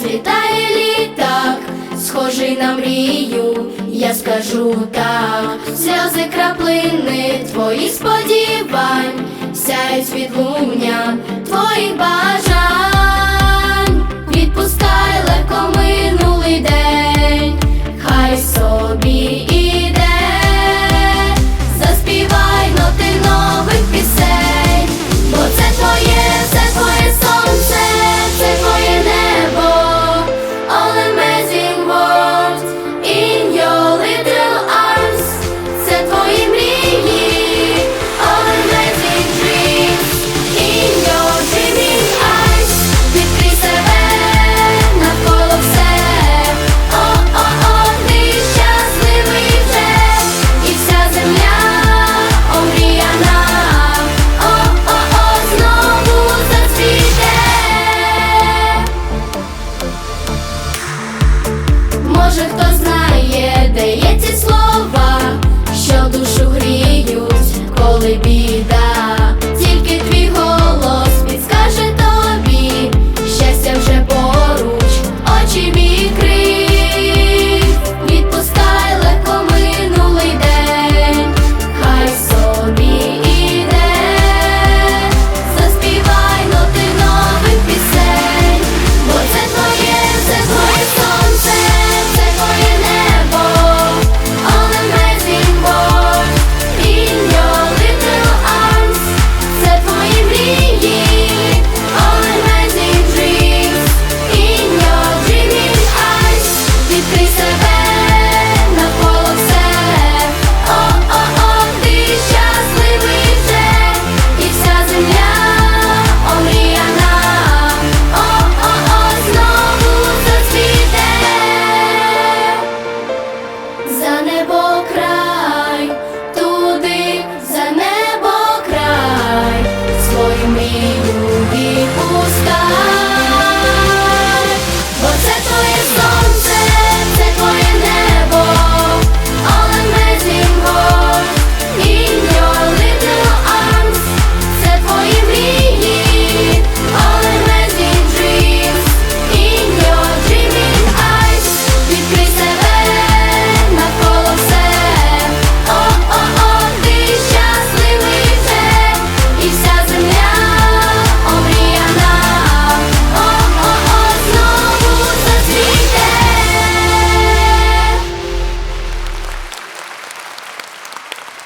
злітає літак, схожий на мрію, я скажу так, сльози краплини твої сподівань. може хто знає, де є.